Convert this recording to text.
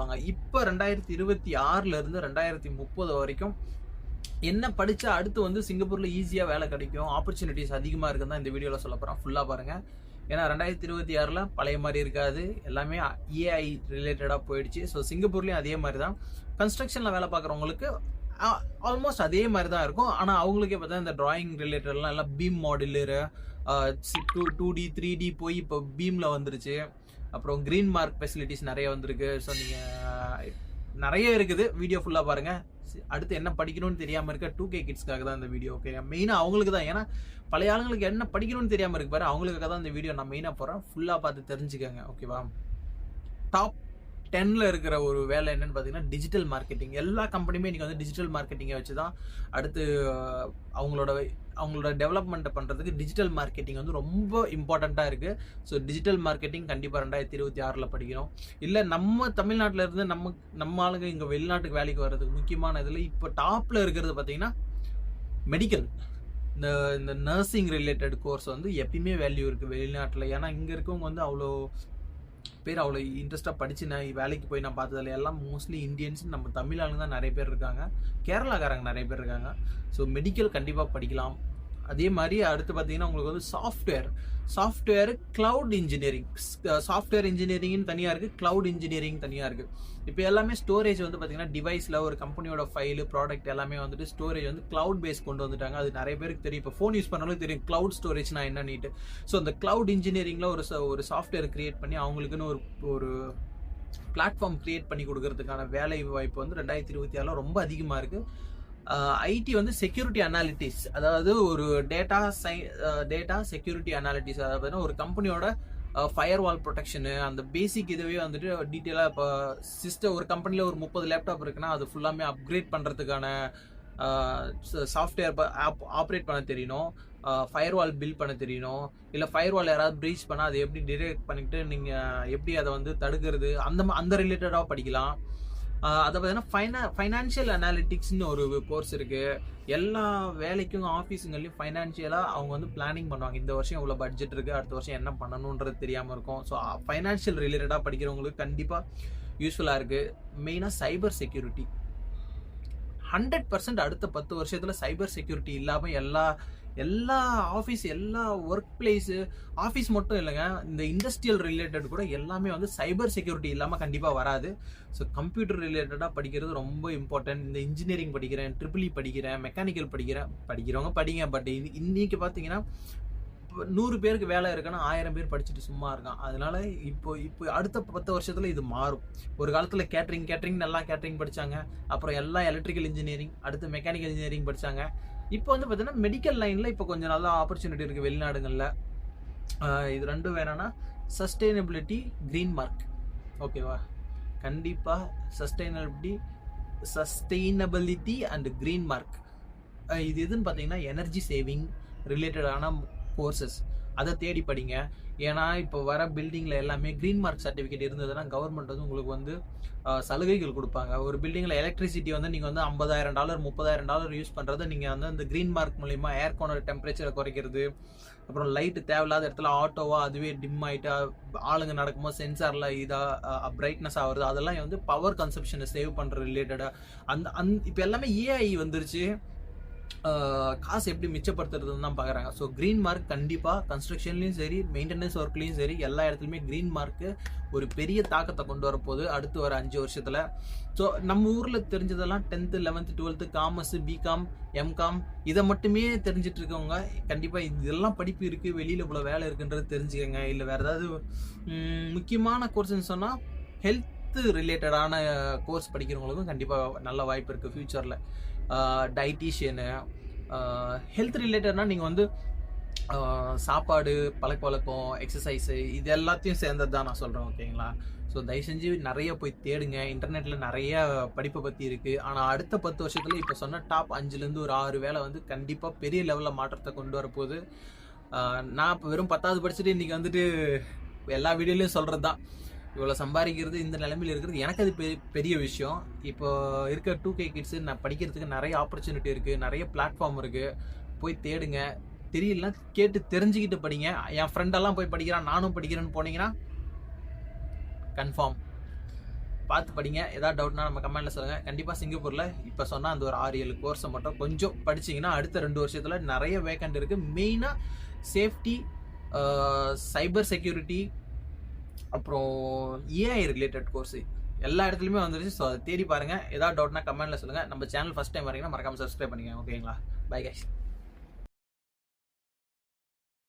சொல்லுவாங்க. இப்போ ரெண்டாயிரத்தி இருபத்தி ஆறுல இருந்து ரெண்டாயிரத்தி முப்பது வரைக்கும் என்ன படிச்சா அடுத்து வந்து சிங்கப்பூர்ல ஈஸியா வேலை கிடைக்கும் ஆப்பர்ச்சுனிட்டிஸ் அதிகமா இருக்குன்னு தான் இந்த வீடியோல சொல்ல போறேன். ஃபுல்லா பாருங்க. ஏன்னா ரெண்டாயிரத்தி இருபத்தி ஆறுல பழைய மாதிரி இருக்காது. எல்லாமே ஏஐ ரிலேட்டடா போயிடுச்சு. ஸோ சிங்கப்பூர்லயும் அதே மாதிரி தான். கன்ஸ்ட்ரக்ஷன்ல வேலை பார்க்குறவங்களுக்கு ஆல்மோஸ்ட் அதே மாதிரி தான் இருக்கும். ஆனால் அவங்களுக்கே பார்த்தா இந்த டிராயிங் ரிலேட்டட்லாம் எல்லாம் beam modeller two two D three D போய் இப்போ பீமில் வந்துருச்சு. அப்புறம் க்ரீன் மார்க் ஃபெசிலிட்டிஸ் நிறைய வந்திருக்கு. ஸோ நீங்கள் நிறைய இருக்குது. வீடியோ ஃபுல்லாக பாருங்கள் அடுத்து என்ன படிக்கணும்னு தெரியாமல் இருக்க டூ கே கிட்ஸ்க்காக தான் இந்த வீடியோ ஓகே மெயினாக அவங்களுக்கு தான். ஏன்னா பழைய ஆளுங்களுக்கு என்ன படிக்கணும்னு தெரியாமல் இருக்கு பாரு அவங்களுக்காக தான் இந்த வீடியோ நான் மெயினாக போகிறேன் ஃபுல்லாக பார்த்து தெரிஞ்சுக்கோங்க ஓகேவா டாப் டென்ல இருக்கிற ஒரு வேலை என்னன்னு பார்த்தீங்கன்னா டிஜிட்டல் மார்க்கெட்டிங் எல்லா கம்பெனியுமே இன்றைக்கி வந்து டிஜிட்டல் மார்க்கெட்டிங்கை வச்சு தான் அடுத்து அவங்களோட அவங்களோட டெவலப்மெண்ட்டை பண்ணுறதுக்கு டிஜிட்டல் மார்க்கெட்டிங் வந்து ரொம்ப இம்பார்ட்டண்ட்டாக இருக்குது ஸோ டிஜிட்டல் மார்க்கெட்டிங் கண்டிப்பாக ரெண்டாயிரத்தி இருபத்தி ஆறில் படிக்கிறோம் இல்லை நம்ம தமிழ்நாட்டில் இருந்து நம்ம நம்ம ஆளுங்க இங்கே வெளிநாட்டுக்கு வேலைக்கு வர்றதுக்கு முக்கியமான இதில் இப்போ டாப்பில் இருக்கிறது பார்த்தீங்கன்னா மெடிக்கல் இந்த இந்த நர்சிங் ரிலேட்டட் கோர்ஸ் வந்து எப்பயுமே வேல்யூ இருக்குது வெளிநாட்டில். ஏன்னா இங்கே இருக்கவங்க வந்து அவ்வளோ பேர் அவ்வளோ இன்ட்ரெஸ்ட்டாக படித்து நான் வேலைக்கு போய் நான் பார்த்ததில்ல எல்லாம் மோஸ்ட்லி இந்தியன்ஸ் நம்ம தமிழ் ஆளுங்க தான் நிறைய பேர் இருக்காங்க. கேரளாக்காரங்க நிறைய பேர் இருக்காங்க. ஸோ மெடிக்கல் கண்டிப்பாக படிக்கலாம். அதே மாதிரி அடுத்து பார்த்தீங்கன்னா உங்களுக்கு வந்து software software cloud engineering software இன்ஜினியரிங்னு தனியாக இருக்குது கிளவுட் இன்ஜினியரிங் தனியாக இருக்குது இப்போ எல்லாமே ஸ்டோரேஜ் வந்து பார்த்தீங்கன்னா டிவைஸில் ஒரு கம்பெனியோட ஃபைலு ப்ராடக்ட் எல்லாமே வந்துட்டு ஸ்டோரேஜ் வந்து கிளவுட் பேஸ் கொண்டு வந்துட்டாங்க. அது நிறைய பேருக்கு தெரியும். இப்போ ஃபோன் யூஸ் பண்ணாலும் தெரியும் கிளவுட் ஸ்டோரேஜ்னா என்னன்னுட்டு. ஸோ அந்த கிளவுட் இன்ஜினியரிங்கில் ஒரு ஒரு சாஃப்ட்வேர் கிரியேட் பண்ணி அவங்களுக்குன்னு ஒரு ஒரு பிளாட்ஃபார்ம் கிரியேட் பண்ணி கொடுக்கறதுக்கான வேலை வாய்ப்பு வந்து ரெண்டாயிரத்தி இருபத்தி ஆறில் ரொம்ப அதிகமாக இருக்குது ஐடி வந்து செக்யூரிட்டி அனாலிட்டிஸ் அதாவது ஒரு டேட்டா சை டேட்டா செக்யூரிட்டி அனாலிட்டிஸ் அதாவது பார்த்தீங்கன்னா ஒரு கம்பெனியோட ஃபயர் வால் ப்ரொடெக்ஷனு அந்த பேசிக் இதுவே வந்துட்டு டீட்டெயிலாக இப்போ சிஸ்டம் ஒரு கம்பெனியில் ஒரு முப்பது லேப்டாப் இருக்குன்னா அது ஃபுல்லாமே அப்கிரேட் பண்ணுறதுக்கான சாஃப்ட்வேர் ஆப் ஆப்ரேட் பண்ண தெரியணும். ஃபயர் வால் பில் பண்ண தெரியணும். இல்லை ஃபயர் வால் யாராவது ப்ரீச் பண்ணால் அதை எப்படி டிடெக்ட் பண்ணிக்கிட்டு நீங்கள் எப்படி அதை வந்து தடுக்கிறது அந்த அந்த ரிலேட்டடாக படிக்கலாம். அதை பார்த்தீங்கன்னா ஃபைனா ஃபைனான்ஷியல் அனாலிட்டிக்ஸ்னு ஒரு கோர்ஸ் இருக்கு. எல்லா வேலைக்கும் ஆஃபீஸுங்கள்லையும் ஃபைனான்ஷியலாக அவங்க வந்து பிளானிங் பண்ணுவாங்க. இந்த வருஷம் இவ்வளோ பட்ஜெட் இருக்குது அடுத்த வருஷம் என்ன பண்ணணுன்றது தெரியாமல் இருக்கும். ஸோ ஃபைனான்ஷியல் ரிலேட்டடாக படிக்கிறவங்களுக்கு கண்டிப்பாக யூஸ்ஃபுல்லாக இருக்குது மெயினாக சைபர் செக்யூரிட்டி ஹண்ட்ரட் பர்சன்ட் அடுத்த பத்து வருஷத்துல சைபர் செக்யூரிட்டி இல்லாம எல்லா எல்லா ஆஃபீஸ் எல்லா ஒர்க் பிளேஸு ஆஃபீஸ் மட்டும் இல்லைங்க இந்த இண்டஸ்ட்ரியல் ரிலேட்டட் கூட எல்லாமே வந்து சைபர் செக்யூரிட்டி இல்லாமல் கண்டிப்பாக வராது. ஸோ கம்ப்யூட்டர் ரிலேட்டடாக படிக்கிறது ரொம்ப இம்பார்ட்டன்ட் இந்த இன்ஜினியரிங் படிக்கிறேன் ட்ரிபிள் e படிக்கிறேன் மெக்கானிக்கல் படிக்கிறேன் படிக்கிறவங்க படிங்க. பட் இன்னைக்கு பார்த்தீங்கன்னா இப்போ நூறு பேருக்கு வேலை இருக்குன்னா ஆயிரம் பேர் படிச்சுட்டு சும்மா இருக்கான். அதனால இப்போ இப்போ அடுத்த பத்து வருஷத்துல இது மாறும். ஒரு காலத்துல கேட்டரிங் கேட்டரிங் நல்லா கேட்டரிங் படிச்சாங்க. அப்புறம் எல்லாம் எலக்ட்ரிக்கல் இன்ஜினியரிங் அடுத்து மெக்கானிக்கல் இன்ஜினியரிங் படிச்சாங்க. இப்போ வந்து பார்த்தீங்கன்னா மெடிக்கல் லைன்ல இப்போ கொஞ்சம் நல்ல ஆப்பர்ச்சுனிட்டி இருக்கு வெளிநாடுகளில். இது ரெண்டும் வேணும்னா சஸ்டைனபிலிட்டி க்ரீன் மார்க் ஓகேவா கண்டிப்பாக sustainability sustainability and green mark இது எதுன்னு பார்த்தீங்கன்னா எனர்ஜி சேவிங் ரிலேட்டடான கோர்சஸ் அதை தேடி படிங்க. ஏன்னா இப்போ வர பில்டிங்கில் எல்லாமே க்ரீன் மார்க் சர்டிஃபிகேட் இருந்ததுன்னா கவர்மெண்ட் வந்து உங்களுக்கு வந்து சலுகைகள் கொடுப்பாங்க. ஒரு பில்டிங்கில் எலக்ட்ரிசிட்டி வந்து நீங்கள் வந்து ஐம்பதாயிரம் டாலர் முப்பதாயிரம் டாலர் யூஸ் பண்ணுறத நீங்கள் வந்து அந்த க்ரீன் மார்க் மூலிமா ஏர் கோனர் டெம்பரேச்சரை குறைக்கிறது அப்புறம் லைட்டு தேவையில்லாத இடத்துல ஆட்டோவாக அதுவே டிம் ஆகிட்டா ஆளுங்க நடக்கும்போது சென்சாரில் இதாக பிரைட்னஸ் ஆகுறது அதெல்லாம் வந்து பவர் கன்சப்ஷனை சேவ் பண்ணுற ரிலேட்டடாக அந்த அந் இப்போ எல்லாமே ஏஐ வந்துருச்சு. காசு எப்படி மிச்சப்படுத்துறதுன்னு தான் பார்க்குறாங்க ஸோ க்ரீன் மார்க் கண்டிப்பாக கன்ஸ்ட்ரக்ஷன்லையும் சரி மெயின்டெனன்ஸ் ஒர்க்லேயும் சரி எல்லா இடத்துலையுமே க்ரீன் மார்க்கு ஒரு பெரிய தாக்கத்தை கொண்டு வரப்போகுது அடுத்து வர அஞ்சு வருஷத்தில். ஸோ நம்ம ஊரில் தெரிஞ்சதெல்லாம் tenth eleventh twelfth commerce BCom MCom இதை மட்டுமே தெரிஞ்சிட்டு இருக்கவங்க கண்டிப்பாக இதெல்லாம் படிப்பு இருக்குது வெளியில் இவ்வளோ வேலை இருக்குன்றது தெரிஞ்சுக்கோங்க. இல்லை வேறு ஏதாவது முக்கியமான கோர்ஸ்னு சொன்னால் ஹெல்த் ரிலேட்டடான கோர்ஸ் படிக்கிறவங்களுக்கும் கண்டிப்பாக நல்ல வாய்ப்பு இருக்குது ஃப்யூச்சரில் டைட்டீஷியனு ஹெல்த் ரிலேட்டட்னா நீங்கள் வந்து சாப்பாடு பழக்க வழக்கம் எக்ஸசைஸு இது எல்லாத்தையும் சேர்ந்தது தான் நான் சொல்கிறேன் ஓகேங்களா? ஸோ தயவு செஞ்சு நிறைய போய் தேடுங்க. இன்டர்நெட்டில் நிறைய படிப்பை பற்றி இருக்குது ஆனால் அடுத்த பத்து வருஷத்தில் இப்போ சொன்ன டாப் அஞ்சுலேருந்து ஒரு ஆறு வேலை வந்து கண்டிப்பாக பெரிய லெவலில் மாற்றத்தை கொண்டு வரப்போகுது நான் இப்போ வெறும் பத்தாவது படிச்சுட்டு இன்றைக்கி வந்துட்டு எல்லா வீடியோலையும் சொல்கிறது தான் இவ்வளோ சம்பாதிக்கிறது இந்த நிலைமையில் இருக்கிறது எனக்கு அது பெரிய விஷயம். இப்போ இருக்க டூ கே கிட்ஸு நான் படிக்கிறதுக்கு நிறைய ஆப்பர்ச்சுனிட்டி இருக்குது நிறைய பிளாட்ஃபார்ம் இருக்குது போய் தேடுங்க. தெரியலனா கேட்டு தெரிஞ்சுக்கிட்டு படிங்க. என் ஃப்ரெண்டெல்லாம் போய் படிக்கிறான் நானும் படிக்கிறேன்னு போனீங்கன்னா கன்ஃபார்ம் பார்த்து படிங்க. ஏதாவது டவுட்னா நம்ம கமெண்ட்ல சொல்லுங்க. கண்டிப்பா சிங்கப்பூர்ல இப்ப சொன்னால் அந்த ஒரு ஆறு ஏழு கோர்ஸை மட்டும் கொஞ்சம் படிச்சீங்கன்னா அடுத்த ரெண்டு வருஷத்துல நிறைய வேக்கண்ட் இருக்கு. மெயினா சேஃப்டி சைபர் செக்யூரிட்டி அப்புறம் ஏஐ ரிலேட்டட் கோர்ஸ் எல்லா இடத்துலையுமே வந்துருச்சு. ஸோ அதை தேடி பாருங்கள் ஏதாவது டவுட்னா கமெண்ட்டில் சொல்லுங்க. நம்ம சேனல் ஃபஸ்ட் டைம் வரீங்கன்னா மறக்காமல் சப்ஸ்கிரைப் பண்ணிக்கோங்க. ஓகேங்களா பை கைஸ்